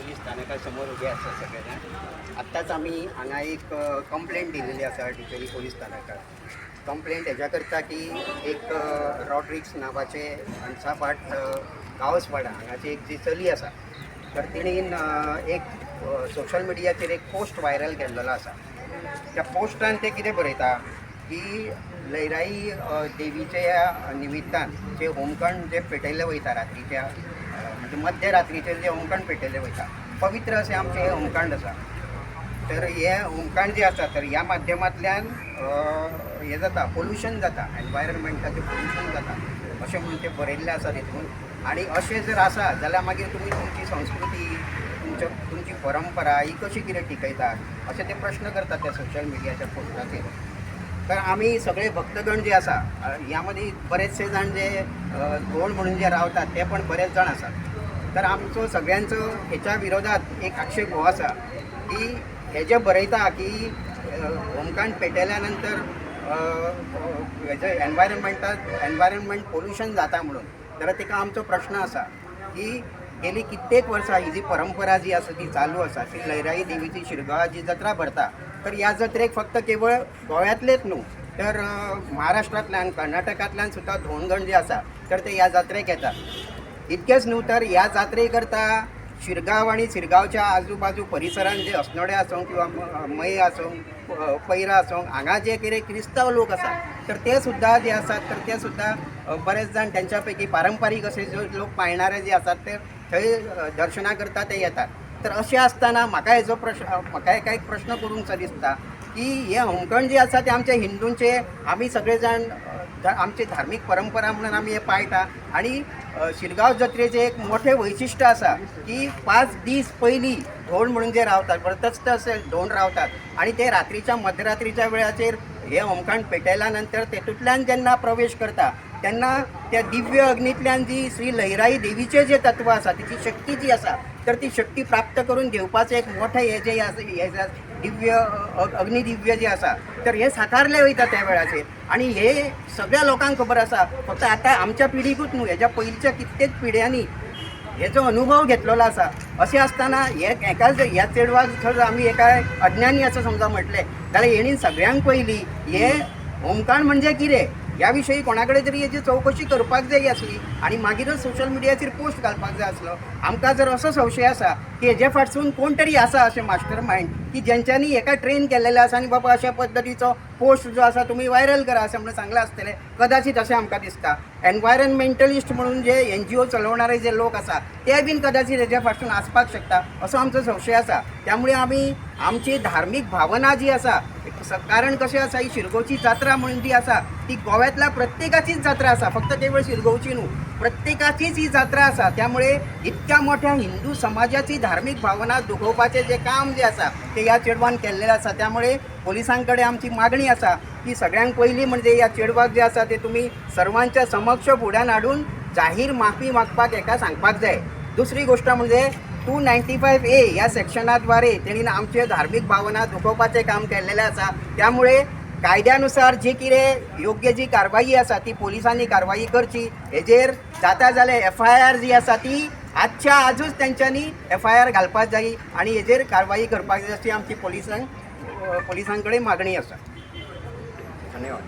Police स्थानका समोर उभे आसा सगळे आत्ताच आमी हांगा एक कंप्लेंट दिलेली आसा डिचोली पोलीस स्थानकात. कंप्लेंट हेज्या करता की एक रॉड्रिक्स नांवाचे अणसापाट गांवसवाडा हांगाची एक जी चली आसा तर तिणेन एक सोशल मिडियाचेर एक पोस्ट व्हायरल केल्लेलो आसा त्या पोस्टान ते कितें बरयता? की लयराई देवीच्या निमित्तान जे होमखंड जे पेटयले वयता रात्रीच्या म्हणजे मध्यरात्रीचे जे होमखंड पेटयले वयता पवित्र असे आमचे हे होमखंड आसा तर हे होमखंड जे आसा तर ह्या माध्यमांतल्यान हे जाता पोल्युशन जाता एनवायरमेंटाचें पोल्युशन जाता अशें म्हणून तें बरयल्लें आसा तितून आनी अशें जर आसा जाल्यार मागीर तुमी तुमची संस्कृती तुमच्या तुमची परंपरा ही कशी कितें टिकयतात अशें ते प्रश्न करतात त्या सोशल मिडियाच्या पोस्टाचेर तर आम्ही सगळे भक्तगण जे आसा ह्या यामध्ये बरेचसे जाण जे अ, म्हणून जे रावतात ते पण बरेच जाण आसात तर आमचो सगळ्यांचो हेच्या विरोधात एक आक्षेप हो आसा की हे जे बरयता की होमकांड पेटयल्या नंतर हेजे एनवायरमेंटात एनवायरमेंट पोल्युशन जाता म्हणून तर तिका आमचो प्रश्न आसा की गेली कित्येक वर्सां ही जी परंपरा जी आसा ती चालू आसा ती लयराई देवीची शिरगांवाची जत्रा भरता तर ह्या जत्रेक फक्त केवळ गोव्यातलेच न्हू तर महाराष्ट्रांतल्यान कर्नाटकांतल्यान सुद्दां धोंडगण जे आसा तर ते ह्या जात्रेक येतात इतकेंच न्हू तर ह्या जात्रे करता शिरगांव आणि शिरगांवच्या आजूबाजू परिसरांत जे असनोडे आसूं किंवा म- असो आसूं पैरा आसूं हांगा जे कितें क्रिस्तांव लोक आसात तर ते सुद्दां जे आसात तर ते सुद्दां बरेच जाण त्यांच्या पैकी पारंपारीक असे जे लोक पाळणारे जे आसात ते थंय दर्शना करता ते येतात. तर अशें आसतना म्हाका हेजो प्रश्न म्हाका एका एक प्रश्न करूंकसो दिसता की हे होमकण जे आसा ते आमचे हिंदूंचे आमी सगळे जाण आमची धार्मीक परंपरा म्हणून आमी हे पाळटा आणि अ, शिरगांव जत्रेचें एक मोठें वैशिश्ट आसा की पांच दीस पयलीं धोंड म्हणून जे रावतात वर्तस्त असे धोंड रावतात आणि ते रात्रीच्या मध्यरात्रीच्या वेळाचेर हे होमखंड पेटयल्या नंतर तेतूंतल्यान जेन्ना प्रवेश करता तेन्ना त्या दिव्य अग्नींतल्यान जी श्री लयराई देवीचें जे तत्व आसा तिची शक्ती जी आसा तर ती शक्ती प्राप्त करून घेवपाचें एक मोठें हें जे आसा हें दिव्य अग्निदिव्य जे आसा तर हे साकारले वयता त्या वेळाचेर आणि हे सगळ्या लोकांक खबर आसा फक्त आतां आमच्या पिढीकूच न्हू हेज्या पयलींच्या कित्येक पिढ्यांनी हेचो अनुभव घेतलेलो आसा अशें आसतना हे एकाच ह्या चेडवाक जर आमी एका अज्ञानी असं समजा म्हटलें जाल्यार हेणी सगळ्यांक पयलीं हे होमकांड म्हणजे कितें ह्या कोणाकडे कोणा कडेन तरी हेची चवकशी करपाक जाय आसली आणि मागीरच सोशल मिडियाचेर पोस्ट घालपाक जाय आसलो आमकां जर असो संशय आसा की हेजे फाटसून कोण तरी आसा अशें मास्टर मायंड की ज्यांच्यांनी एका ट्रेन केल्लेले आसा आनी बाबा अशा पद्दतीचो पोस्ट जो आसा तुमी व्हायरल करा अशें म्हणून सांगलां आसतलें कदाचित अशें आमकां दिसता. एनवायरमेंटलिस्ट म्हणून जे एन जी ओ चलोवणारे जे लोक आसा ते बीन कदाचित हेज्या फाटसून आसपाक शकता असो आमचो संशय आसा त्यामुळे आमी आमची धार्मीक भावना जी आसा कारण कशें आसा ही शिरगांवची जात्रा म्हणून जी आसा ती गोव्यातल्या प्रत्येकाचीच जात्रा आसा फक्त केवळ शिरगांवची न्हू प्रत्येकाचीच ही जात्रा आसा त्यामुळे इतक्या मोठ्या हिंदू समाजाची धार्मीक भावना दुखोवपाचें जे काम जे आसा ते ह्या चेडवान केल्लें आसा त्यामुळे पोलिसांकडे आमची मागणी आसा की सगळ्यांक पयलीं म्हणजे ह्या चेडवाक जे आसा ते तुमी सर्वांच्या समक्ष फुड्यान हाडून जाहीर माफी मागपाक हेका सांगपाक जाय. दुसरी गोष्ट म्हणजे टू नायन्टी फायव ए ह्या सेक्शनाद्वारे तेणीन आमचे धार्मीक भावना दुखोवपाचें काम केल्लेलें आसा त्यामुळे कायद्यानुसार जी कितें योग्य जी कारवाई आसा ती पोलिसांनी कारवाई करची. हेजेर जाता जाल्यार एफ आय आर जी आसा ती आजच्या आजूच तेंच्यांनी एफ आय आर घालपाक जाय आनी हेजेर कारवाई करपाक जाय अशी आमची पोलिसांक पोलिसां कडेन मागणी आसा धन्यवाद.